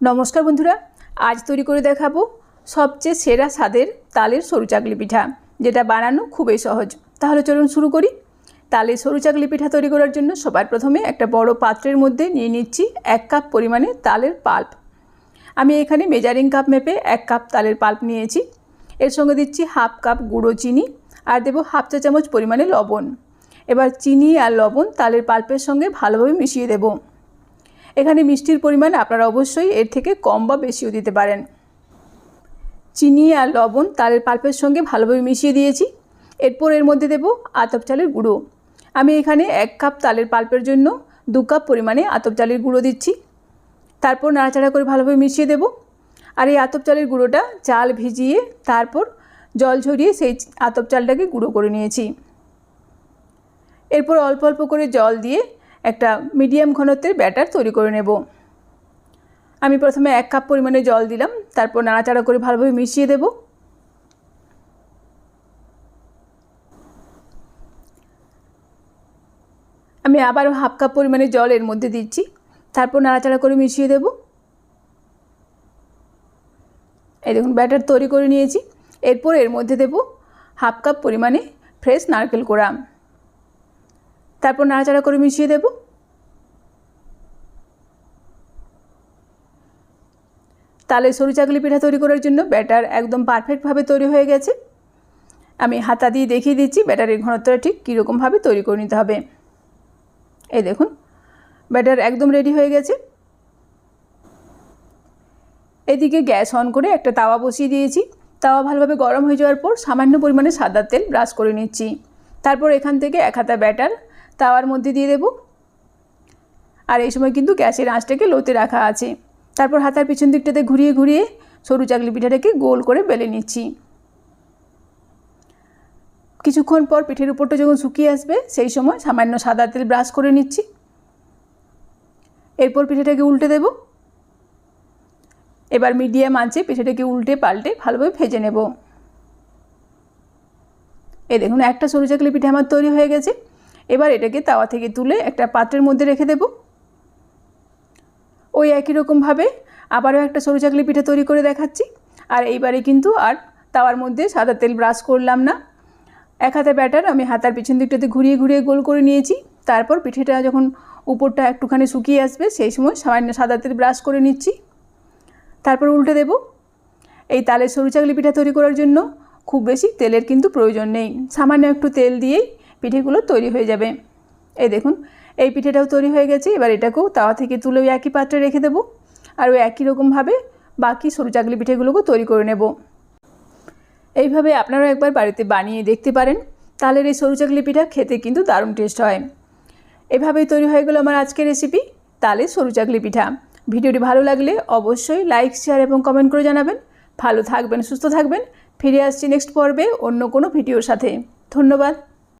নমস্কার বন্ধুরা, আজ তৈরি করে দেখাবো সবচেয়ে সেরা স্বাদের তালের সরু চাকলি পিঠা, যেটা বানানো খুবই সহজ। তাহলে চলুন শুরু করি। তালের সরু চাকলি পিঠা তৈরি করার জন্য সবার প্রথমে একটা বড় পাত্রের মধ্যে নিয়ে নিচ্ছি এক কাপ পরিমাণে তালের পাল্প। আমি এখানে মেজারিং কাপ মেপে এক কাপ তালের পাল্প নিয়েছি। এর সঙ্গে দিচ্ছি হাফ কাপ গুঁড়ো চিনি আর দেবো হাফ চা চামচ পরিমাণে লবণ। এবার চিনি আর লবণ তালের পাল্পের সঙ্গে ভালোভাবে মিশিয়ে দেবো। এখানে মিষ্টির পরিমাণ আপনারা অবশ্যই এর থেকে কম বা বেশিও দিতে পারেন। চিনি আর লবণ তালের পাল্পের সঙ্গে ভালোভাবে মিশিয়ে দিয়েছি। এরপর এর মধ্যে দেব আতপ চালের গুঁড়ো। আমি এখানে এক কাপ তালের পাল্পের জন্য দু কাপ পরিমাণে আতপ চালের গুঁড়ো দিচ্ছি। তারপর নাড়াচাড়া করে ভালোভাবে মিশিয়ে দেব। আর এই আতপ চালের গুঁড়োটা চাল ভিজিয়ে তারপর জল ঝরিয়ে সেই আতপ চালটাকে গুঁড়ো করে নিয়েছি। এরপর অল্প অল্প করে জল দিয়ে একটা মিডিয়াম ঘনত্বের ব্যাটার তৈরি করে নেব। আমি প্রথমে এক কাপ পরিমাণে জল দিলাম, তারপর নাড়াচাড়া করে ভালোভাবে মিশিয়ে দেব। আমি আবারও হাফ কাপ পরিমাণে জল এর মধ্যে দিচ্ছি, তারপর নাড়াচাড়া করে মিশিয়ে দেব। এই দেখুন, ব্যাটার তৈরি করে নিয়েছি। এরপর এর মধ্যে দেব হাফ কাপ পরিমাণে ফ্রেশ নারকেল কোড়া। তারপর নাড়াচাড়া করে মিশিয়ে দেব। তালে সরু চাকলি পিঠা তৈরি করার জন্য ব্যাটার একদম পারফেক্টভাবে তৈরি হয়ে গেছে। আমি হাতা দিয়ে দেখিয়ে দিচ্ছি ব্যাটারের ঘনত্বটা ঠিক কীরকমভাবে তৈরি করে নিতে হবে। এই দেখুন, ব্যাটার একদম রেডি হয়ে গেছে। এদিকে গ্যাস অন করে একটা তাওয়া বসিয়ে দিয়েছি। তাওয়া ভালোভাবে গরম হয়ে যাওয়ার পর সামান্য পরিমাণে সাদা তেল ব্রাশ করে নিচ্ছি। তারপর এখান থেকে এক হাতা ব্যাটার তাওয়ার মধ্যে দিয়ে দেব। আর এই সময় কিন্তু গ্যাসের আঁচটাকে লোতে রাখা আছে। তারপর হাতার পিছন দিকটাতে ঘুরিয়ে ঘুরিয়ে সরু চাকলি পিঠাটাকে গোল করে বেলে নিচ্ছি। কিছুক্ষণ পর পিঠের উপরটা যখন শুকিয়ে আসবে, সেই সময় সামান্য সাদা তেল ব্রাশ করে নিচ্ছি। এরপর পিঠেটাকে উল্টে দেব। এবার মিডিয়াম আঁচে পিঠেটাকে উল্টে পাল্টে ভালোভাবে ভেজে নেব। এ দেখুন, একটা সরু চাকলি পিঠে আমার তৈরি হয়ে গেছে। এবার এটাকে তাওয়া থেকে তুলে একটা পাত্রের মধ্যে রেখে দেব। ওই একই রকমভাবে আবারও একটা সরু চাকলি পিঠে তৈরি করে দেখাচ্ছি। আর এইবারে কিন্তু আর তাওয়ার মধ্যে সাদা তেল ব্রাশ করলাম না। এক হাতে ব্যাটার, আমি হাতার পিছন দিকটাতে ঘুরিয়ে ঘুরিয়ে গোল করে নিয়েছি। তারপর পিঠেটা যখন উপরটা একটুখানি শুকিয়ে আসবে, সেই সময় সামান্য সাদা তেল ব্রাশ করে নিচ্ছি। তারপর উল্টে দেব। এই তালের সরু চাকলি পিঠা তৈরি করার জন্য খুব বেশি তেলের কিন্তু প্রয়োজন নেই। সামান্য একটু তেল দিয়েই পিঠেগুলো তৈরি হয়ে যাবে। এই দেখুন, এই পিঠেটাও তৈরি হয়ে গেছে। এবার এটাকেও তাওয়া থেকে তুলে ওই একই পাত্রে রেখে দেবো আর ওই একই রকমভাবে বাকি সরু চাকলি পিঠেগুলোকেও তৈরি করে নেব। এইভাবে আপনারাও একবার বাড়িতে বানিয়ে দেখতে পারেন। তাহলে এই সরু চাকলি পিঠা খেতে কিন্তু দারুণ টেস্ট হয়। এভাবেই তৈরি হয়ে গেলো আমার আজকের রেসিপি, তালে সরু চাকলি পিঠা। ভিডিওটি ভালো লাগলে অবশ্যই লাইক, শেয়ার এবং কমেন্ট করে জানাবেন। ভালো থাকবেন, সুস্থ থাকবেন। ফিরে আসছি নেক্সট পর্বে অন্য কোনো ভিডিওর সাথে। ধন্যবাদ।